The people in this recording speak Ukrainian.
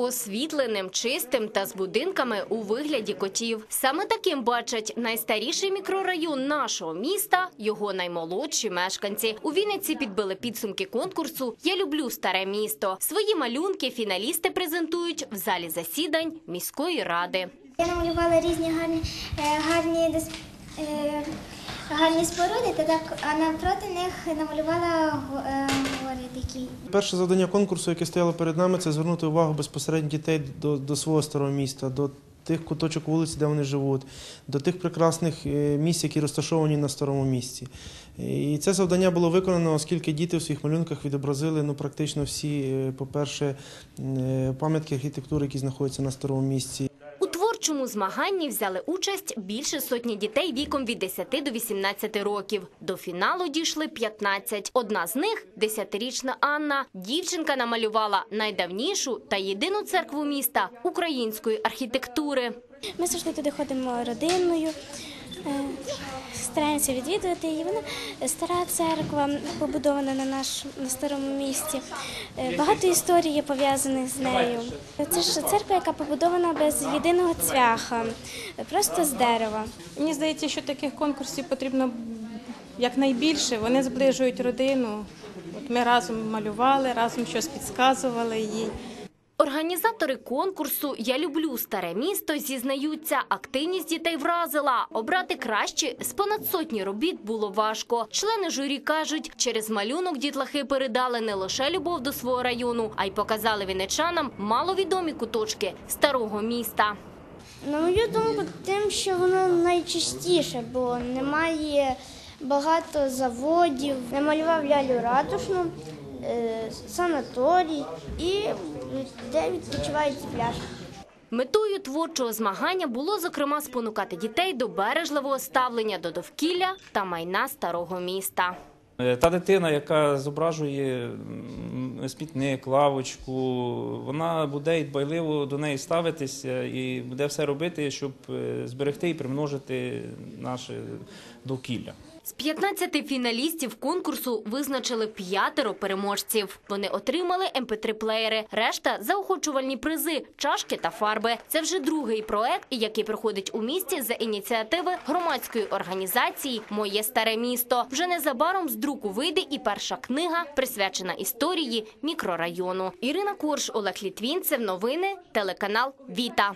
Освітленим, чистим та з будинками у вигляді котів. Саме таким бачать найстаріший мікрорайон нашого міста, його наймолодші мешканці. У Вінниці підбили підсумки конкурсу Я люблю старе місто. Свої малюнки фіналісти презентують в залі засідань міської ради. Я намалювала різні гарні, е, гарні, е, гарні споруди, та так, а навпроти них намалювала Перше завдання конкурсу, яке стояло перед нами, це звернути увагу безпосередньо дітей до, до свого старого міста, до тих куточок вулиць, де вони живуть, до тих прекрасних е, місць, які розташовані на старому місці. І це завдання було виконано, оскільки діти в своїх малюнках відобразили ну, практично всі, е, по-перше, е, пам'ятки архітектури, які знаходяться на старому місці. У творчому змаганні взяли участь більше сотні дітей віком від 10 до 18 років. До фіналу дійшли 15. Одна з них – 10-річна Анна. Дівчинка намалювала найдавнішу та єдину церкву міста української архітектури. Ми завжди туди ходимо родиною, стараємося відвідувати її. Вона стара церква, побудована на наш на старому місті. Е, Багато історій є пов'язаних з нею. Це ж церква, яка побудована без єдиного цвяха, просто з дерева. Мені здається, що таких конкурсів потрібно якнайбільше. Вони зближують родину. От ми разом малювали, разом щось підказували їй. Організатори конкурсу «Я люблю старе місто» зізнаються, активність дітей вразила. Обрати краще з понад сотні робіт було важко. Члени журі кажуть, через малюнок дітлахи передали не лише любов до свого району, а й показали вінничанам маловідомі куточки старого міста. На мою думку, тим, що воно найчистіше, бо немає багато заводів. Намалював лялю ратушну, санаторій і де відпочивають пляж. Метою творчого змагання було, зокрема, спонукати дітей до бережливого ставлення до довкілля та майна старого міста. Е, Та дитина, яка зображує смітник, лавочку, вона буде і дбайливо до неї ставитися і буде все робити, щоб е, зберегти і примножити наше довкілля. З 15 фіналістів конкурсу визначили п'ятеро переможців. Вони отримали mp3-плеєри, решта – заохочувальні призи, чашки та фарби. Це вже другий проект, який проходить у місті за ініціативи громадської організації «Моє старе місто». Вже незабаром з друку вийде і перша книга, присвячена історії мікрорайону. Ірина Корж, Олег Літвінцев. Новини, телеканал «Віта».